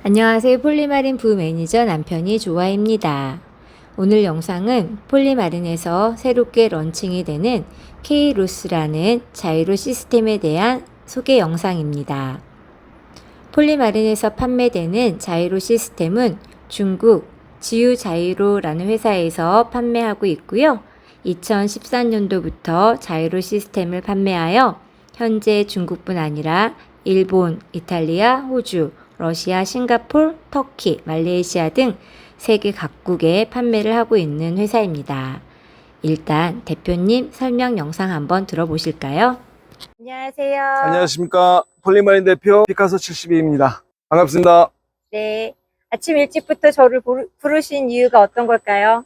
안녕하세요. 폴리마린 부매니저 남편이 좋아입니다. 오늘 영상은 폴리마린에서 새롭게 런칭이 되는 K로스라는 자이로 시스템에 대한 소개 영상입니다. 폴리마린에서 판매되는 자이로 시스템은 중국 지유 자이로라는 회사에서 판매하고 있고요. 2014년도부터 자이로 시스템을 판매하여 현재 중국뿐 아니라 일본, 이탈리아, 호주, 러시아, 싱가폴, 터키, 말레이시아 등 세계 각국에 판매를 하고 있는 회사입니다. 일단 대표님 설명 영상 한번 들어보실까요? 안녕하세요. 안녕하십니까. 폴리마린 대표 피카소 72입니다. 반갑습니다. 네. 아침 일찍부터 저를 부르, 부르 신 이유가 어떤 걸까요?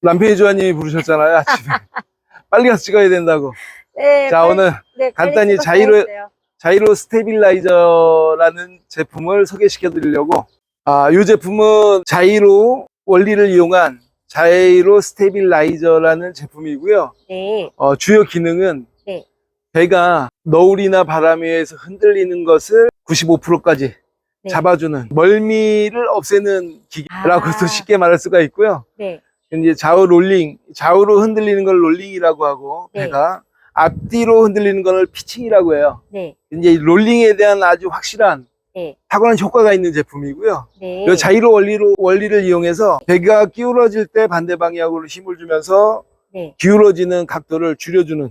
남편이 조아님이 부르셨잖아요, 아침에. 빨리 가서 찍어야 된다고. 네. 자, 빨리- 오늘 네, 간단히 자이로- 찍었어요. 자이로 스테빌라이저라는 제품을 소개시켜 드리려고. 아, 이 제품은 자이로 원리를 이용한 자이로 스테빌라이저라는 제품이고요. 네. 어, 주요 기능은 네. 배가 너울이나 바람에 의해서 흔들리는 것을 95%까지 네. 잡아주는 멀미를 없애는 기계라고도 아. 쉽게 말할 수가 있고요. 네. 이제 좌우 롤링, 좌우로 흔들리는 걸 롤링이라고 하고 네. 배가 앞뒤로 흔들리는 걸 피칭이라고 해요. 네. 이제 이 롤링에 대한 아주 확실한 네. 탁월한 효과가 있는 제품이고요. 네. 이 자이로 원리로 원리를 이용해서 배가 기울어질 때 반대 방향으로 힘을 주면서 네. 기울어지는 각도를 줄여주는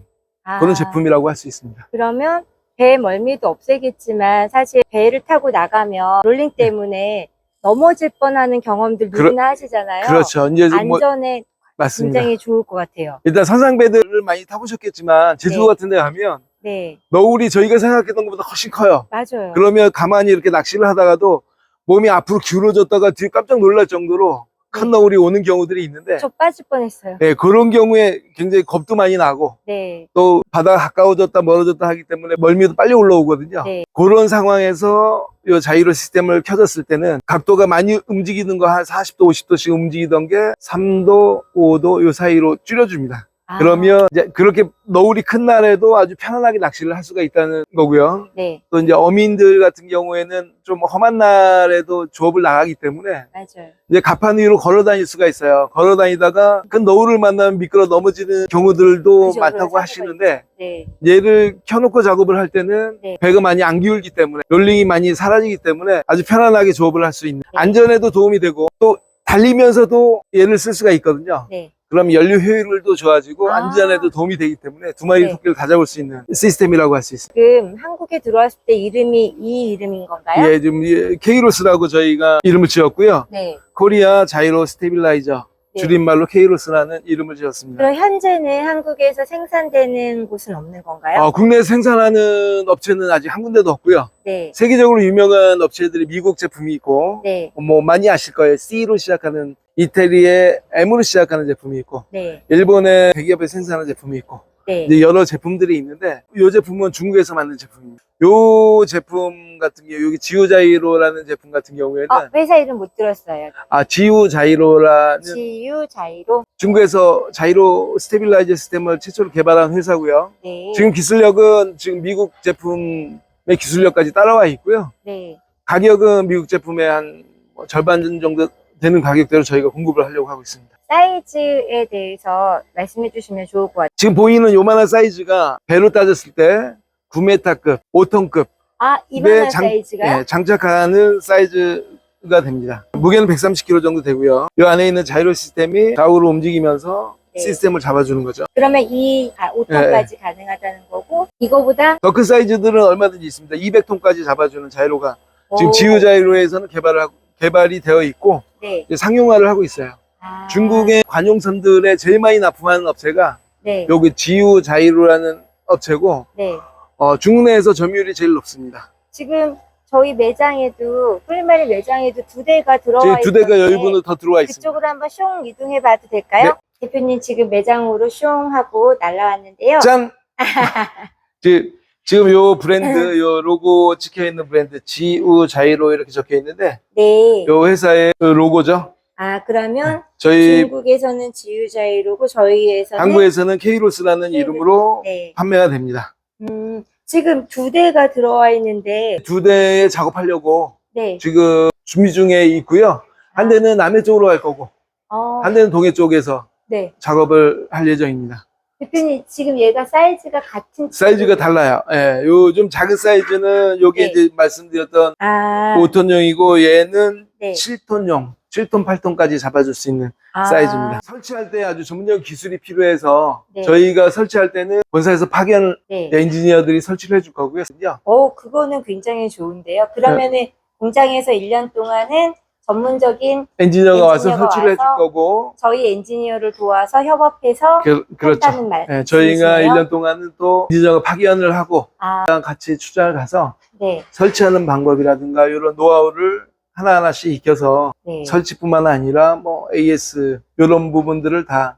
그런 아, 제품이라고 할 수 있습니다. 그러면 배 멀미도 없애겠지만 사실 배를 타고 나가면 롤링 때문에 넘어질 뻔하는 경험들 그러- 누구나 하시잖아요. 그렇죠. 이제 뭐 안전에 맞습니다. 굉장히 좋을 것 같아요. 일단 선상배들을 많이 타보셨겠지만 제주도 네. 같은 데 가면 네. 너울이 저희가 생각했던 것보다 훨씬 커요. 맞아요. 그러면 가만히 이렇게 낚시를 하다가도 몸이 앞으로 기울어졌다가 뒤에 깜짝 놀랄 정도로 큰 네. 너울이 오는 경우들이 있는데 저 빠질 뻔했어요. 네, 그런 경우에 굉장히 겁도 많이 나고 네. 또 바다가 가까워졌다 멀어졌다 하기 때문에 멀미도 빨리 올라오거든요. 네. 그런 상황에서 이 자이로 시스템을 켜졌을 때는 각도가 많이 움직이는 거 한 40도, 50도씩 움직이던 게 3도, 5도 요 사이로 줄여줍니다. 아, 그러면 이제 그렇게 너울이 큰 날에도 아주 편안하게 낚시를 할 수가 있다는 거고요. 네. 또 이제 어민들 같은 경우에는 좀 험한 날에도 조업을 나가기 때문에 맞아요. 이제 가판 위로 걸어 다닐 수가 있어요. 걸어 다니다가 큰 너울을 만나면 미끄러 넘어지는 경우들도 그죠, 많다고 하시는데 네. 얘를 켜놓고 작업을 할 때는 네. 배가 많이 안 기울기 때문에 롤링이 많이 사라지기 때문에 아주 편안하게 조업을 할 수 있는 네. 안전에도 도움이 되고 또 달리면서도 얘를 쓸 수가 있거든요. 네. 그럼 연료 효율도 좋아지고 아. 안전에도 도움이 되기 때문에 두 마리 네. 토끼를 다 잡을 수 있는 시스템이라고 할 수 있습니다. 지금 한국에 들어왔을 때 이름이 이 이름인 건가요? 예, 좀 예, 케이로스라고 저희가 이름을 지었고요. 네. 코리아 자이로 스테빌라이저 네. 줄임말로 케이로스라는 이름을 지었습니다. 그럼 현재는 한국에서 생산되는 곳은 없는 건가요? 어, 국내에 생산하는 업체는 아직 한 군데도 없고요. 네. 세계적으로 유명한 업체들이 미국 제품이 있고 네. 뭐 많이 아실 거예요. C로 시작하는 이태리의 M으로 시작하는 제품이 있고 네. 일본의 대기업에 생산하는 제품이 있고 네. 이제 여러 제품들이 있는데 이 제품은 중국에서 만든 제품입니다. 요 제품 같은 경우 여기 지우자이로라는 제품 같은 경우에는 어, 회사 이름 못 들었어요. 아 지우자이로라는 지유 자이로. 중국에서 자이로 스테빌라이저 시스템을 최초로 개발한 회사고요. 네. 지금 기술력은 지금 미국 제품의 기술력까지 따라와 있고요. 네. 가격은 미국 제품의 한뭐 절반 정도 되는 가격대로 저희가 공급을 하려고 하고 있습니다. 사이즈에 대해서 말씀해 주시면 좋을 것 같아요. 지금 보이는 요만한 사이즈가 배로 따졌을 때 9m급, 5톤급 아, 이만한 장- 사이즈가요? 예, 장착하는 사이즈가 됩니다. 무게는 130kg 정도 되고요. 이 안에 있는 자이로 시스템이 좌우로 움직이면서 네. 시스템을 잡아주는 거죠. 그러면 이 예, 5톤까지 가능하다는 거고, 이거보다 더 큰 사이즈들은 얼마든지 있습니다. 200톤까지 잡아주는 자이로가 지금 오, 지우 자이로에서는 개발을 하고, 개발이 되어 있고 네. 상용화를 하고 있어요. 아, 중국의 관용선들에 제일 많이 납품하는 업체가 네. 여기 지우 자이로라는 업체고 네. 어, 중국 내에서 점유율이 제일 높습니다. 지금 저희 매장에도, 풀마리 매장에도 두 대가 들어와 지금 두 대가 여유분으로 더 들어와 있습니다. 그쪽으로 한번 숑 이동해 봐도 될까요? 대표님 지금 매장으로 숑 하고 날라왔는데요. 짠! 지- 지금 요 브랜드, 요 로고 찍혀 있는 브랜드 지우 자이로 이렇게 적혀 있는데 네. 요 회사의 그 로고죠. 아, 그러면 저희 중국에서는 지유자이로고 저희에서는 한국에서는 케이로스라는 케이로스. 이름으로 네. 판매가 됩니다. 음, 지금 두 대가 들어와 있는데, 두대 작업하려고 네. 지금 준비 중에 있고요. 한 대는 남해 쪽으로 갈 거고, 어, 한 대는 동해 쪽에서 네. 작업을 할 예정입니다. 대표님, 지금 얘가 사이즈가 같은. 사이즈가 달라요. 예, 요좀 작은 사이즈는 여기 네. 이제 말씀드렸던 아, 5톤용이고 얘는 네. 7톤용, 7톤, 8톤까지 잡아줄 수 있는 아, 사이즈입니다. 설치할 때 아주 전문적 기술이 필요해서 네. 저희가 설치할 때는 본사에서 파견 네. 엔지니어들이 설치를 해줄 거고요. 어, 그거는 굉장히 좋은데요. 그러면은 네. 공장에서 1년 동안은 전문적인 엔지니어가 와서 설치를 해줄 거고 저희 엔지니어를 도와서 협업해서 그, 그렇죠. 한다는 말. 예, 저희가 말씀이시네요? 1년 동안은 또 엔지니어가 파견을 하고 아, 같이 출장을 가서 네, 설치하는 방법이라든가 이런 노하우를 하나하나씩 익혀서 네. 설치뿐만 아니라 뭐 AS 이런 부분들을 다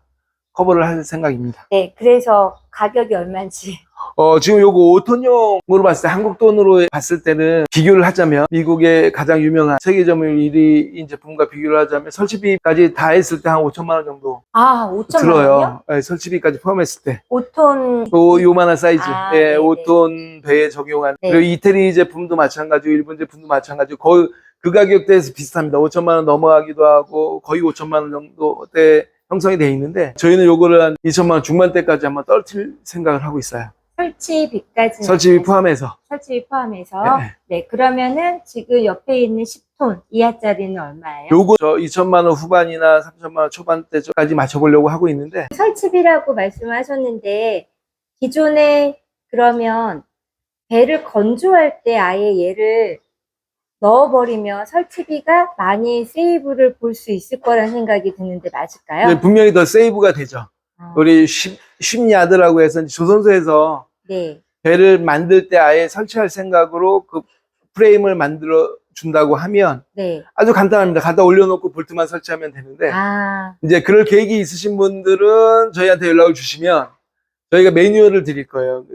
커버를 할 생각입니다. 네, 그래서 가격이 얼마인지. 어, 지금 요거 5톤용으로 봤을 때 한국 돈으로 봤을 때는 비교를 하자면 미국의 가장 유명한 세계점유 1위인 제품과 비교를 하자면 설치비까지 다 했을 때 한 5천만 원 정도 아, 5천만 원이요? 들어요. 예, 설치비까지 포함했을 때. 5톤. 요, 요만한 사이즈. 아, 예, 네네. 5톤 배에 적용한. 네. 그리고 이태리 제품도 마찬가지고, 일본 제품도 마찬가지고, 거의 그 가격대에서 비슷합니다. 5천만 원 넘어가기도 하고, 거의 5천만 원 정도대 형성이 돼 있는데, 저희는 요거를 한 2천만 원 중반대까지 한번 떨칠 생각을 하고 있어요. 설치비까지. 설치비 포함해서. 설치비 포함해서. 네. 네, 그러면은 지금 옆에 있는 10톤 이하짜리는 얼마예요? 요거 저 2천만 원 후반이나 3천만 원 초반대까지 맞춰보려고 하고 있는데, 설치비라고 말씀하셨는데 기존에 그러면 배를 건조할 때 아예 얘를 넣어버리면 설치비가 많이 세이브를 볼 수 있을 거라는 생각이 드는데 맞을까요? 네, 분명히 더 세이브가 되죠. 아, 우리 10, 10야드라고 해서 조선소에서 네, 배를 만들 때 아예 설치할 생각으로 그 프레임을 만들어 준다고 하면 네. 아주 간단합니다. 갖다 올려놓고 볼트만 설치하면 되는데 아, 이제 그럴 계획이 있으신 분들은 저희한테 연락을 주시면 저희가 매뉴얼을 드릴 거예요.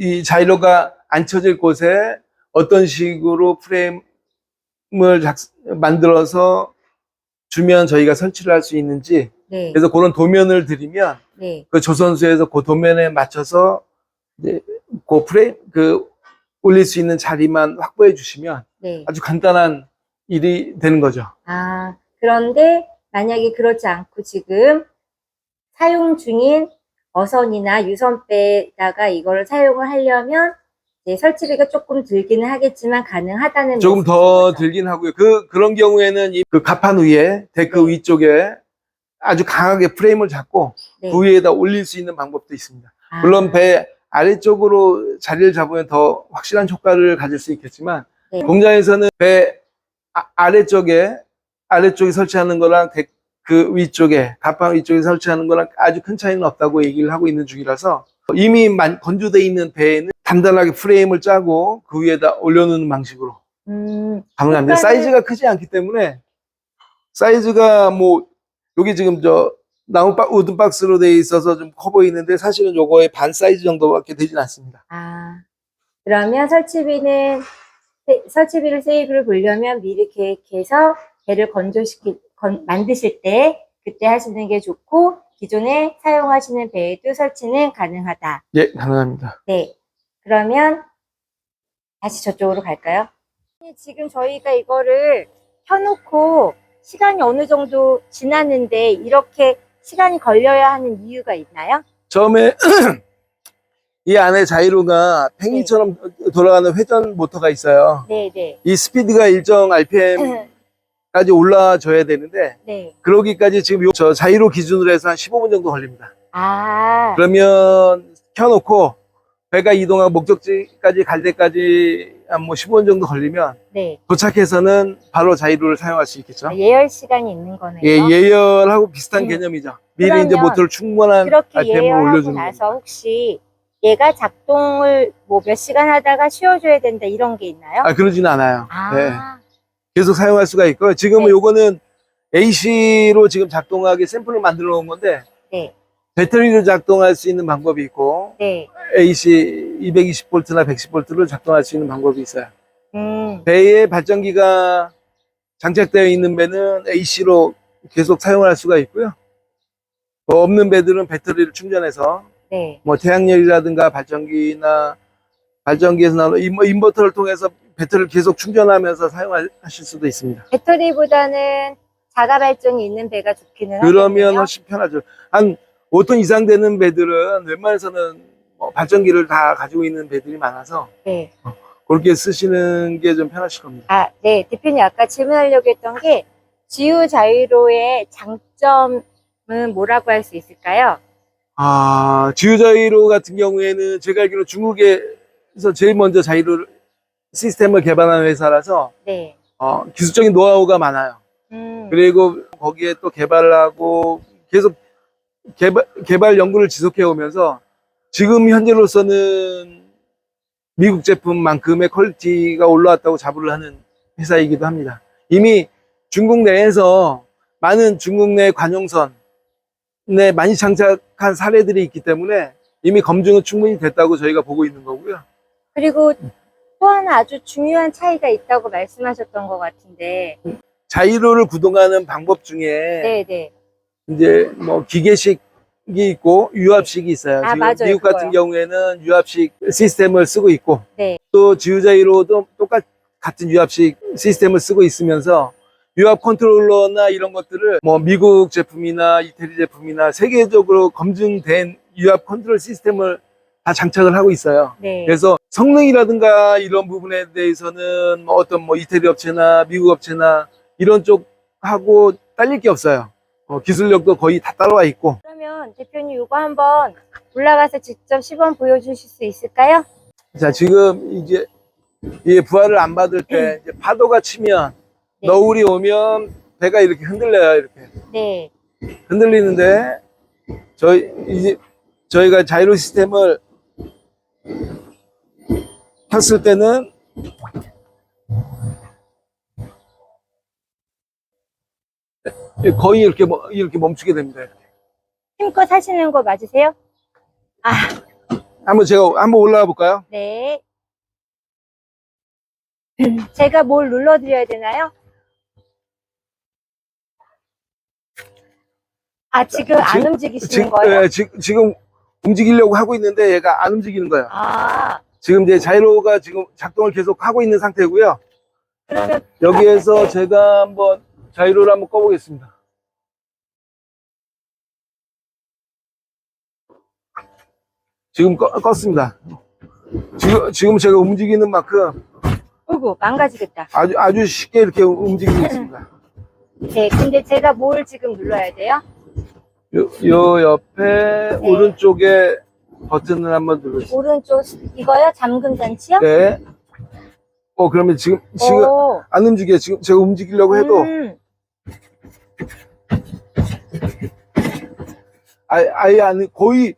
이 자이로가 앉혀질 곳에 어떤 식으로 프레임 을 작, 만들어서 주면 저희가 설치를 할 수 있는지 네, 그래서 그런 도면을 드리면 네. 그 조선소에서 그 도면에 맞춰서 이제 그 프레임 그 올릴 수 있는 자리만 확보해 주시면 네. 아주 간단한 일이 되는 거죠. 아, 그런데 만약에 그렇지 않고 지금 사용 중인 어선이나 유선배에다가 이거를 사용을 하려면 이제 설치비가 조금 들기는 하겠지만 가능하다는 조금 더 거죠? 들긴 하고요. 그 그런 경우에는 이그 가판 위에 데크 네. 위쪽에 아주 강하게 프레임을 잡고 네. 그 위에다 올릴 수 있는 방법도 있습니다. 아, 물론 배 아래쪽으로 자리를 잡으면 더 확실한 효과를 가질 수 있겠지만 네. 공장에서는 배 아, 래쪽에 아래쪽에 설치하는 거랑 데- 그 위쪽에 가판 위쪽에 설치하는 거랑 아주 큰 차이는 없다고 얘기를 하고 있는 중이라서 이미 만- 건조돼 있는 배에는 단단하게 프레임을 짜고 그 위에다 올려놓는 방식으로 음, 가능합니다. 사이즈가 크지 않기 때문에 사이즈가 뭐 여기 지금 저 나무 박 우드 박스로 돼 있어서 좀 커 보이는데 사실은 요거의 반 사이즈 정도밖에 되진 않습니다. 아, 그러면 설치비는 세- 설치비를 세이브를 보려면 미리 계획해서 배를 건조시키 건, 만드실 때 그때 하시는 게 좋고 기존에 사용하시는 배에도 설치는 가능하다. 예, 가능합니다. 네. 그러면 다시 저쪽으로 갈까요? 지금 저희가 이거를 켜놓고 시간이 어느 정도 지났는데 이렇게 시간이 걸려야 하는 이유가 있나요? 처음에 이 안에 자이로가 팽이처럼 돌아가는 회전 모터가 있어요. 네, 네. 이 스피드가 일정 RPM까지 올라줘야 되는데 네. 그러기까지 지금 요- 저 자이로 기준으로 해서 한 15분 정도 걸립니다. 아, 그러면 켜놓고 배가 이동하고 목적지까지 갈 때까지 한 뭐 15분 정도 걸리면 네. 도착해서는 바로 자이로를 사용할 수 있겠죠. 예열 시간이 있는 거네요. 예, 예열하고 비슷한 음. 개념이죠. 미리 이제 모터를 충분한 그렇게 예열하고 올려주는 나서 거죠. 혹시 얘가 작동을 뭐 몇 시간 하다가 쉬어줘야 된다 이런 게 있나요? 아, 그러지는 않아요. 아, 네. 계속 사용할 수가 있고요. 지금은 네. 요거는 AC로 지금 작동하게 샘플을 만들어 놓은 건데 네, 배터리로 작동할 수 있는 방법이 있고 네. AC 220V나 110V로 작동할 수 있는 방법이 있어요. 음, 배에 발전기가 장착되어 있는 배는 AC로 계속 사용할 수가 있고요. 뭐 없는 배들은 배터리를 충전해서 네. 뭐 태양열이라든가 발전기나 발전기에서 나오는 인- 인버터를 통해서 배터리를 계속 충전하면서 사용하실 수도 있습니다. 배터리보다는 자가 발전이 있는 배가 좋기는 그러면 하겠네요. 훨씬 편하죠. 한 5톤 이상 되는 배들은 웬만해서는 뭐 발전기를 다 가지고 있는 배들이 많아서 네. 그렇게 쓰시는 게 좀 편하실 겁니다. 아, 네. 대표님 아까 질문하려고 했던 게 지우 자이로의 장점은 뭐라고 할 수 있을까요? 아, 지우 자이로 같은 경우에는 제가 알기로 중국에서 제일 먼저 자이로 시스템을 개발한 회사라서 네. 어, 기술적인 노하우가 많아요. 음, 그리고 거기에 또 개발을 하고 계속 개발, 개발 연구를 지속해 오면서 지금 현재로서는 미국 제품만큼의 퀄리티가 올라왔다고 자부를 하는 회사이기도 합니다. 이미 중국 내에서 많은 중국 내 관용선에 많이 장착한 사례들이 있기 때문에 이미 검증은 충분히 됐다고 저희가 보고 있는 거고요. 그리고 또 하나 아주 중요한 차이가 있다고 말씀하셨던 것 같은데. 자이로를 구동하는 방법 중에 네, 네. 이제 뭐 기계식 이 있고 유압식이 있어요. 아, 지금 맞아요. 미국 같은 그거요. 경우에는 유압식 시스템을 쓰고 있고 네. 또 지우자이로도 똑같 같은 유압식 시스템을 쓰고 있으면서 유압 컨트롤러나 이런 것들을 뭐 미국 제품이나 이태리 제품이나 세계적으로 검증된 유압 컨트롤 시스템을 다 장착을 하고 있어요. 네. 그래서 성능이라든가 이런 부분에 대해서는 뭐 어떤 뭐 이태리 업체나 미국 업체나 이런 쪽하고 딸릴 게 없어요. 어, 기술력도 거의 다 따라와 있고. 대표님 이거 한번 올라가서 직접 시범 보여주실 수 있을까요? 자, 지금 이제 이 부하를 안 받을 때 이제 파도가 치면 네. 너울이 오면 배가 이렇게 흔들려요. 이렇게 네. 흔들리는데 저희 이제 저희가 자이로 시스템을 켰을 때는 거의 이렇게 멈- 이렇게 멈추게 됩니다. 힘껏 하시는 거 맞으세요? 아, 한번 제가 한번 올라가 볼까요? 네. 제가 뭘 눌러드려야 되나요? 아, 지금 안 지금- 움직이시는 지금, 거예요? 예, 지, 지금 움직이려고 하고 있는데 얘가 안 움직이는 거예요. 아, 지금 이제 자이로가 지금 작동을 계속 하고 있는 상태고요. 그러면 여기에서 제가 한번 자이로를 한번 꺼보겠습니다. 지금 꺼, 껐습니다. 지금, 지금 제가 움직이는 만큼 어이구, 망가지겠다. 아주, 아주 쉽게 이렇게 움직이고 있습니다. 네, 근데 제가 뭘 지금 눌러야 돼요? 요, 요 옆에 오른쪽에 버튼을 한번 눌러주세요. 오른쪽, 이거요? 잠금 장치요? 네. 어, 그러면 지금, 지금 오, 안 움직여요. 지금 제가 움직이려고 해도 음, 아예, 아예 안, 거의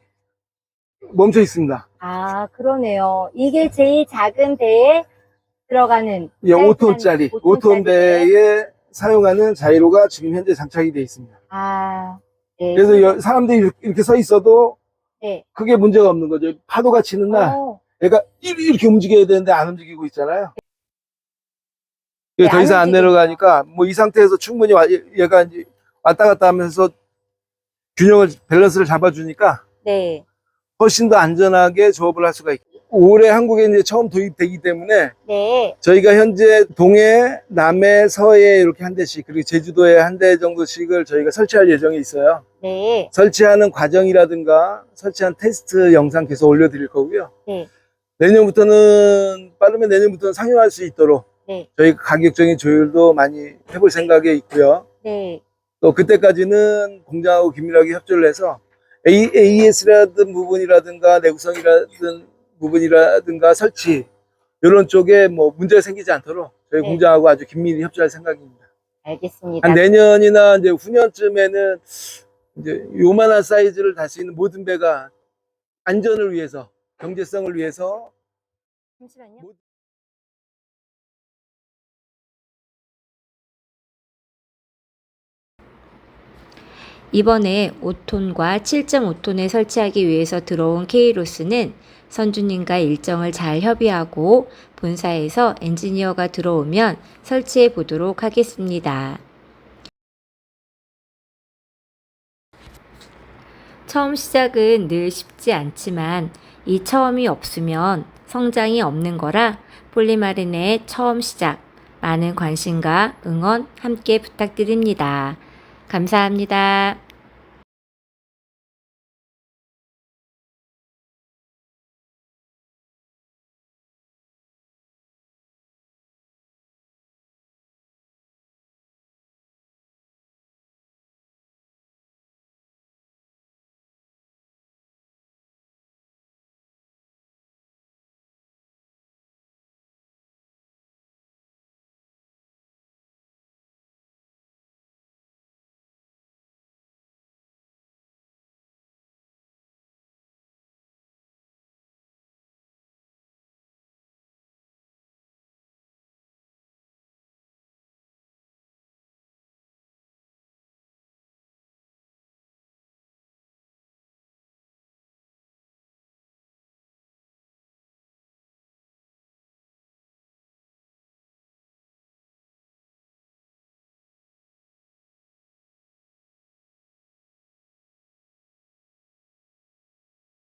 멈춰 있습니다. 아, 그러네요. 이게 제일 작은 배에 들어가는. 예, 사이즈는 5톤짜리, 5톤짜리. 5톤 배에 사용하는 자이로가 지금 현재 장착이 되어 있습니다. 아, 네. 그래서 여- 사람들이 이렇게- 서 있어도 네. 크게 문제가 없는 거죠. 파도가 치는 날, 어, 얘가 이- 이렇게 움직여야 되는데 안 움직이고 있잖아요. 네, 더 안 이상 안 움직이니까. 내려가니까 뭐 이 상태에서 충분히 와- 얘가 이제 왔다 갔다 하면서 균형을 밸런스를 잡아주니까 네. 훨씬 더 안전하게 조업을 할 수가 있고 올해 한국에 이제 처음 도입되기 때문에 네. 저희가 현재 동해, 남해, 서해 이렇게 한 대씩 그리고 제주도에 한 대 정도씩을 저희가 설치할 예정에 있어요. 네. 설치하는 과정이라든가 설치한 테스트 영상 계속 올려드릴 거고요. 네. 내년부터는 빠르면 내년부터는 상용할 수 있도록 네. 저희 가격적인 조율도 많이 해볼 생각에 있고요. 네. 또 그때까지는 공장하고 긴밀하게 협조를 해서 AS라든 부분이라든가 내구성이라든 부분이라든가 설치 이런 쪽에 뭐 문제가 생기지 않도록 저희 네. 공장하고 아주 긴밀히 협조할 생각입니다. 알겠습니다. 한 내년이나 이제 후년쯤에는 이제 요만한 사이즈를 달 수 있는 모든 배가 안전을 위해서 경제성을 위해서 잠시만요. 이번에 5톤과 7.5톤에 설치하기 위해서 들어온 K로스는 선주님과 일정을 잘 협의하고 본사에서 엔지니어가 들어오면 설치해 보도록 하겠습니다. 처음 시작은 늘 쉽지 않지만 이 처음이 없으면 성장이 없는 거라 폴리마린의 처음 시작 많은 관심과 응원 함께 부탁드립니다. 감사합니다.